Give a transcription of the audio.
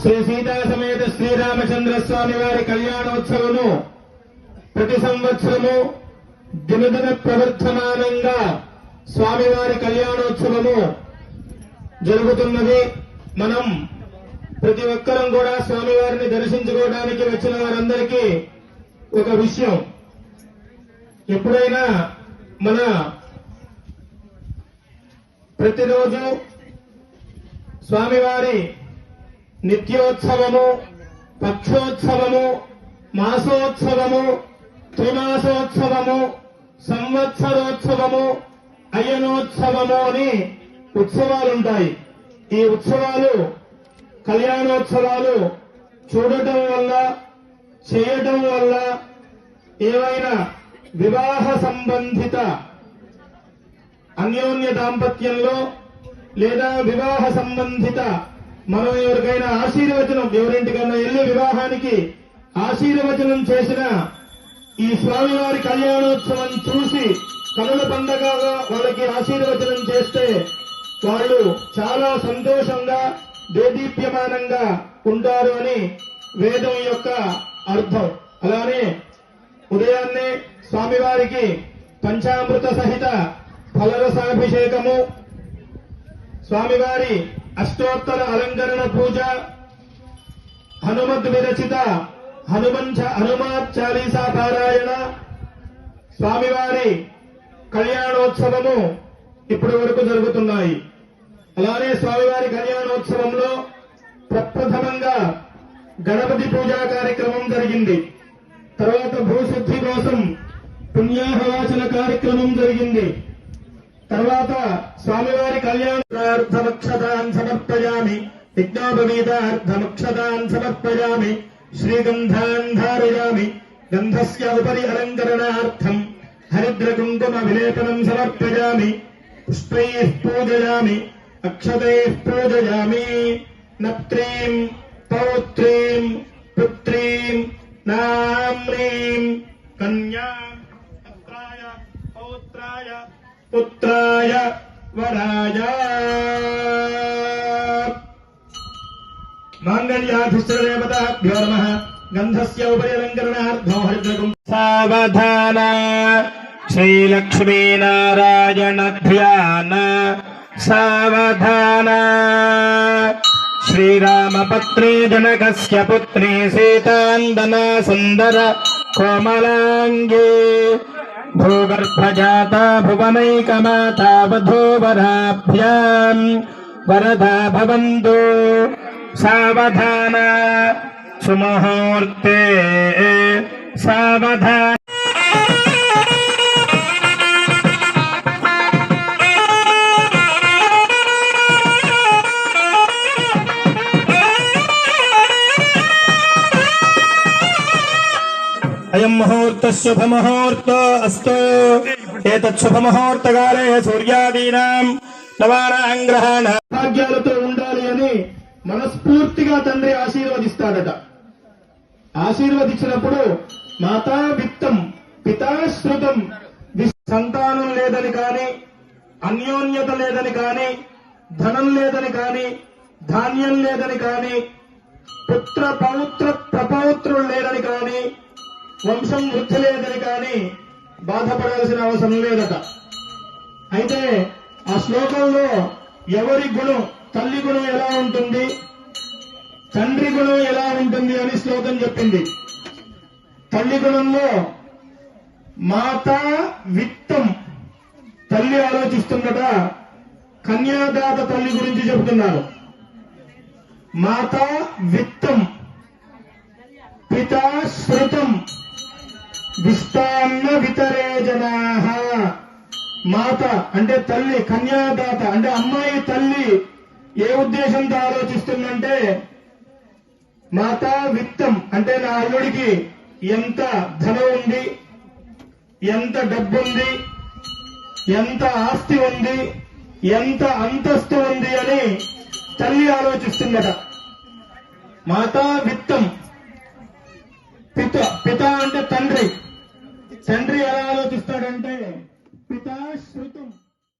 శ్రీ సీతా సమేత శ్రీరామచంద్ర స్వామి వారి కళ్యాణోత్సవము ప్రతి సంవత్సరము దినదిన ప్రవర్ధమానంగా స్వామివారి కళ్యాణోత్సవము జరుగుతున్నది. మనం ప్రతి ఒక్కరం కూడా స్వామివారిని దర్శించుకోవడానికి వచ్చిన వారందరికీ ఒక విషయం. ఎప్పుడైనా మన ప్రతిరోజు స్వామివారి నిత్యోత్సవము పక్షోత్సవము మాసోత్సవము త్రిమాసోత్సవము సంవత్సరోత్సవము అయనోత్సవము అని ఉత్సవాలుంటాయి. ఈ ఉత్సవాలు కళ్యాణోత్సవాలు చూడటం వల్ల చేయటం వల్ల ఏవైనా వివాహ సంబంధిత అన్యోన్య దాంపత్యంలో లేదా వివాహ సంబంధిత మనం ఎవరికైనా ఆశీర్వచనం ఎవరింటికైనా వెళ్ళి వివాహానికి ఆశీర్వచనం చేసిన ఈ స్వామివారి కళ్యాణోత్సవం చూసి కనుల పండగగా వాళ్ళకి ఆశీర్వచనం చేస్తే వాళ్ళు చాలా సంతోషంగా దేదీప్యమానంగా ఉంటారు అని వేదం యొక్క అర్థం. అలానే ఉదయాన్నే స్వామివారికి పంచామృత సహిత ఫలరసాభిషేకము. స్వామివారి అష్టోత్తర అలంకరణ పూజ. హనుమద్ విరచిత హనుమంచ హనుమాత్ చాలీసా పారాయణ. స్వామివారి కళ్యాణోత్సవము ఇప్పటి వరకు జరుగుతున్నాయి. అలానే స్వామివారి కళ్యాణోత్సవంలో ప్రప్రథమంగా గణపతి పూజా కార్యక్రమం జరిగింది. తర్వాత భూశుద్ధి కోసం పుణ్యాహవాచన కార్యక్రమం జరిగింది. తర్వాత స్వామివారి కళ్యాణార్థమక్షతాన్ సమర్పయామి. విజ్ఞాపవీతార్థమక్షతాన్ సమర్పయామి. శ్రీగంధాన్ ధారయామి గంధస్య ఉపరి అలంకరణార్థం హరిద్రకుంకుమ విలేపనం సమర్పయామి. పుష్పై పూజయామి. అక్షతై పూజయామి. నప్త్రీం పౌత్రీం పుత్రీం నామ్రీం కన్యా. పుత్రాయ వరాయ మాంగళ్యాధిష్టదేవతాభ్యో నమ గంధస్య ఉపరి అలంకరణార్థం హరిద్రకం సావధాన శ్రీలక్ష్మీనారాయణ ధ్యాన సావధాన శ్రీరామపత్రే జనకస్య పుత్రే సీతాందన సుందర भूगर्भजाता भुवनैकमाता वधूवराभ्याम् वरदा भवन्तु सावधाना सुमहूर्ते सावधान అయం ముహూర్త శుభ ముహూర్త అస్తు ఏతత్ శుభ ముహూర్తకాలే సూర్యాదీనాం నవానాం గ్రహణ భాగ్యాలతో ఉండాలి అని మనస్ఫూర్తిగా తండ్రి ఆశీర్వదిస్తాడట. ఆశీర్వదించినప్పుడు మాతా విత్తం పితాశ్రుతం సంతానం లేదని కాని అన్యోన్యత లేదని కాని ధనం లేదని కాని ధాన్యం లేదని కాని పుత్ర పౌత్ర ప్రపౌత్రులు లేదని కాని వంశం వృద్ధి లేదని బాధపడాల్సిన అవసరం లేదట. అయితే ఆ శ్లోకంలో ఎవరి గుణం తల్లి గుణం ఎలా ఉంటుంది? తండ్రి గుణం ఎలా ఉంటుంది అని శ్లోకం చెప్పింది. తల్లి గుణంలో మాత విత్తం తల్లి ఆలోచిస్తుందట. కన్యాదాత తల్లి గురించి చెబుతున్నారు. మాత విత్తం పితా శృతం. విస్తాన్న వితరే జనా. మాత అంటే తల్లి కన్యాదాత అంటే అమ్మాయి తల్లి ఏ ఉద్దేశంతో ఆలోచిస్తుందంటే మాతా విత్తం అంటే నా అల్లుడికి ఎంత ధనం ఉంది ఎంత డబ్బుంది ఎంత ఆస్తి ఉంది ఎంత అంతస్తు ఉంది అని తల్లి ఆలోచిస్తుందట. మాతా విత్తం పిత పిత అంటే తండ్రి. తండ్రి ఎలా ఆలోచిస్తాడంటే పితా శృతం.